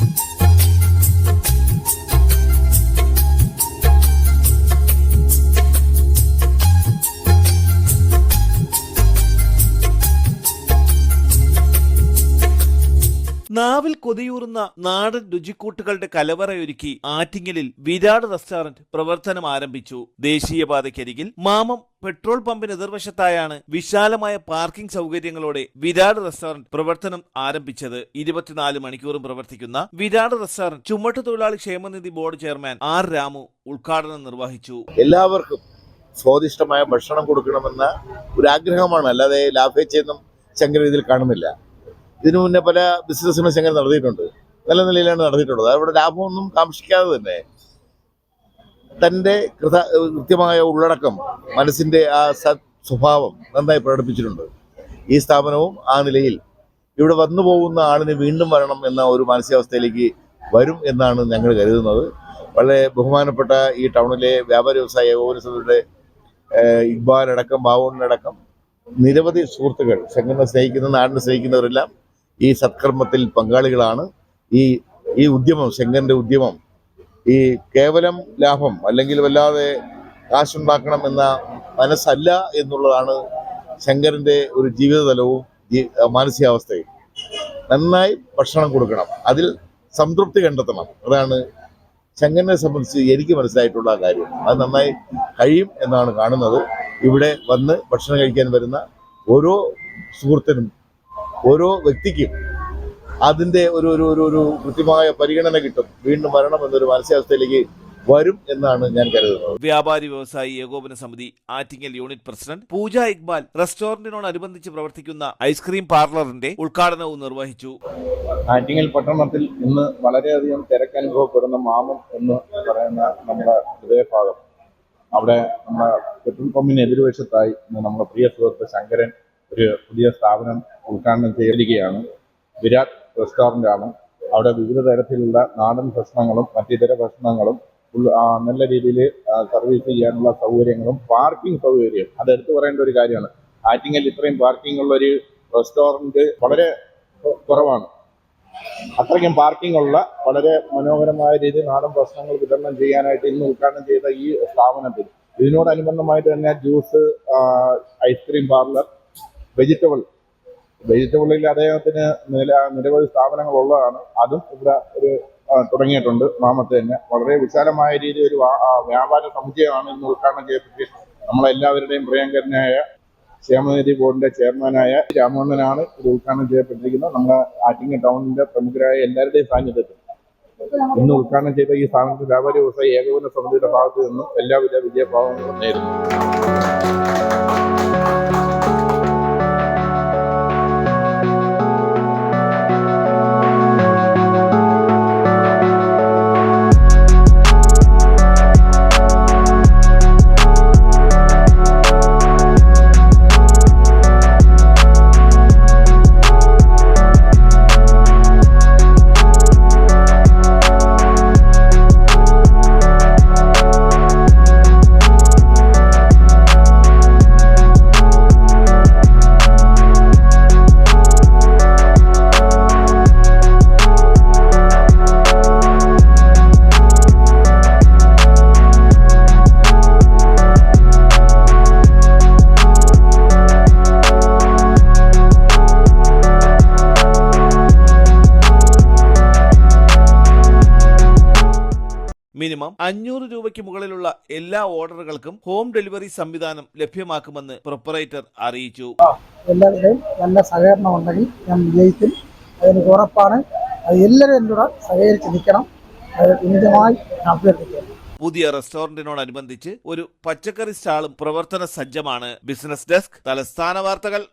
thank you. നാവിൽ കൊതിയൂറുന്ന നാടൻ രുചിക്കൂട്ടുകളുടെ കലവറയൊരുക്കി ആറ്റിങ്ങലിൽ വിരാട് റെസ്റ്റോറന്റ് പ്രവർത്തനം ആരംഭിച്ചു. ദേശീയപാതയ്ക്കരികിൽ മാമം പെട്രോൾ പമ്പിന് എതിർവശത്തായാണ് വിശാലമായ പാർക്കിംഗ് സൗകര്യങ്ങളോടെ വിരാട് റെസ്റ്റോറന്റ് പ്രവർത്തനം ആരംഭിച്ചത്. ഇരുപത്തിനാല് മണിക്കൂറും പ്രവർത്തിക്കുന്ന വിരാട് റെസ്റ്റോറന്റ് ചുമട്ടു തൊഴിലാളി ക്ഷേമനിധി ബോർഡ് ചെയർമാൻ ആർ രാമു ഉദ്ഘാടനം നിർവഹിച്ചു. എല്ലാവർക്കും സ്വാദിഷ്ടമായ ഭക്ഷണം കൊടുക്കണമെന്ന ഒരു ആഗ്രഹമാണ് അല്ലാതെ ലാഭേച്ഛയൊന്നും ശങ്കർ കാണുന്നില്ല. ഇതിനു മുന്നേ പല ബിസിനസ്സുകളും ശങ്കരൻ നടത്തിയിട്ടുണ്ട്. നല്ല നിലയിലാണ് നടത്തിയിട്ടുള്ളത്. അവിടെ ലാഭമൊന്നും കാക്ഷിക്കാതെ തന്നെ തന്റെ കൃത കൃത്യമായ ഉള്ളടക്കം മനസ്സിന്റെ ആ സത് സ്വഭാവം നന്നായി പ്രകടിപ്പിച്ചിട്ടുണ്ട്. ഈ സ്ഥാപനവും ആ നിലയിൽ ഇവിടെ വന്നു പോകുന്ന ആളിന് വീണ്ടും വരണം എന്ന ഒരു മാനസികാവസ്ഥയിലേക്ക് വരും എന്നാണ് ഞങ്ങൾ കരുതുന്നത്. വളരെ ബഹുമാനപ്പെട്ട ഈ ടൗണിലെ വ്യാപാര വ്യവസായ ഏകോപനസഭയുടെ ഇക്ബാലടക്കം ബാബുവിനടക്കം നിരവധി സുഹൃത്തുക്കൾ ശങ്കറിനെ സ്നേഹിക്കുന്ന നാടിനെ സ്നേഹിക്കുന്നവരെല്ലാം ഈ സത്കർമ്മത്തിൽ പങ്കാളികളാണ്. ഈ ഈ ഉദ്യമം ശങ്കരന്റെ ഉദ്യമം ഈ കേവലം ലാഭം അല്ലെങ്കിൽ വല്ലാതെ കാശുണ്ടാക്കണം എന്ന മനസ്സല്ല എന്നുള്ളതാണ് ശങ്കരന്റെ ഒരു ജീവിതതലവും മാനസികാവസ്ഥയും. നന്നായി ഭക്ഷണം കൊടുക്കണം. അതിൽ സംതൃപ്തി കണ്ടെത്തണം. അതാണ് ശങ്കരനെ സംബന്ധിച്ച് എനിക്ക് മനസ്സിലായിട്ടുള്ള കാര്യം. അത് നന്നായി കഴിയും എന്നാണ് കാണുന്നത്. ഇവിടെ വന്ന് ഭക്ഷണം കഴിക്കാൻ വരുന്ന ഓരോ സുഹൃത്തിനും ഓരോ വ്യക്തിക്കും അതിന്റെ ഒരു ഒരു ഒരു ഒരു കൃത്യമായ പരിഗണന കിട്ടും. വീണ്ടും വരണം എന്നൊരു മാനസികാവസ്ഥയിലേക്ക് വരും എന്നാണ് ഞാൻ കരുതുന്നത്. വ്യാപാരി വ്യവസായി ഏകോപന സമിതി ആറ്റിങ്ങൽ യൂണിറ്റ് പ്രസിഡന്റ് പൂജ ഇക്ബാൽ റെസ്റ്റോറന്റിനോടനുബന്ധിച്ച് പ്രവർത്തിക്കുന്ന ഐസ്ക്രീം പാർലറിന്റെ ഉദ്ഘാടനവും നിർവഹിച്ചു. ആറ്റിങ്ങൽ പട്ടണത്തിൽ ഇന്ന് വളരെയധികം തിരക്കനുഭവപ്പെടുന്ന മാമം എന്ന് പറയുന്ന നമ്മുടെ ഹൃദയഭാഗം. അവിടെ നമ്മുടെ പെട്രോൾ പമ്പിന് എതിർവശത്തായി നമ്മുടെ പ്രിയ സുഹൃത്ത് ശങ്കരൻ ഒരു പുതിയ സ്ഥാപനം ഉദ്ഘാടനം ചെയ്തിരിക്കുകയാണ് വിരാട് ആണ് അവിടെ വിവിധ തരത്തിലുള്ള നാടൻ ഭക്ഷണങ്ങളും മറ്റിതര ഭക്ഷണങ്ങളും നല്ല രീതിയിൽ സർവീസ് ചെയ്യാനുള്ള സൗകര്യങ്ങളും പാർക്കിംഗ് സൗകര്യം. അത് എടുത്തു പറയേണ്ട ഒരു കാര്യമാണ്. ആറ്റിങ്ങൽ ഇത്രയും പാർക്കിംഗ് ഉള്ള ഒരു റെസ്റ്റോറന്റ് വളരെ കുറവാണ്. അത്രയ്ക്കും പാർക്കിംഗ് ഉള്ള വളരെ മനോഹരമായ രീതിയിൽ നാടൻ ഭക്ഷണങ്ങൾ വിതരണം ചെയ്യാനായിട്ട് ഇന്ന് ഉദ്ഘാടനം ചെയ്ത ഈ സ്ഥാപനത്തിൽ. ഇതിനോടനുബന്ധമായിട്ട് തന്നെ juice ice cream parlour vegetable വെജിറ്റബിളിൽ അദ്ദേഹത്തിന് നില നിരവധി സ്ഥാപനങ്ങൾ ഉള്ളതാണ്. അതും ഇവിടെ ഒരു തുടങ്ങിയിട്ടുണ്ട്. മാമത്ത് തന്നെ. വളരെ വിശാലമായ രീതിയിൽ ഒരു വ്യാപാര സമുച്ചയമാണ് ഇന്ന് ഉദ്ഘാടനം ചെയ്യപ്പെട്ട് നമ്മളെല്ലാവരുടെയും പ്രിയങ്കരനായ ക്ഷേമനിധി ബോർഡിന്റെ ചെയർമാനായ രാമോഹനനാണ് ഇത് ഉദ്ഘാടനം ചെയ്യപ്പെട്ടിരിക്കുന്നത്. നമ്മുടെ ആറ്റിങ്ങ ടൗണിന്റെ പ്രമുഖരായ എല്ലാവരുടെയും സാന്നിധ്യത്തിൽ. ഇന്ന് ഉദ്ഘാടനം ചെയ്ത ഈ സ്ഥാപനത്തിൽ വ്യാപാരി വ്യവസായ ഏകോപന സമിതിയുടെ ഭാഗത്ത് നിന്നും എല്ലാവിധ വിജയഭാവങ്ങളും നേരുന്നു. മിനിമം അഞ്ഞൂറ് രൂപയ്ക്ക് മുകളിലുള്ള എല്ലാ ഓർഡറുകൾക്കും ഹോം ഡെലിവറി സംവിധാനം ലഭ്യമാക്കുമെന്ന് പ്രൊപ്പറേറ്റർ അറിയിച്ചു. എല്ലാവരുടെയും നല്ല സഹകരണം ഉണ്ടെങ്കിൽ ഞാൻ വിജയിക്കും. അതിന് ഉറപ്പാണ്. അത് എല്ലാവരും എന്നോട് സഹകരിച്ച് നിൽക്കണം. അത് വിനീതമായി അഭ്യർത്ഥിക്കുന്നു. പുതിയ റെസ്റ്റോറന്റിനോടനുബന്ധിച്ച് ഒരു പച്ചക്കറി സ്റ്റാളും പ്രവർത്തന സജ്ജമാണ് ബിസിനസ് ഡെസ്ക്. തലസ്ഥാന വാർത്തകൾ.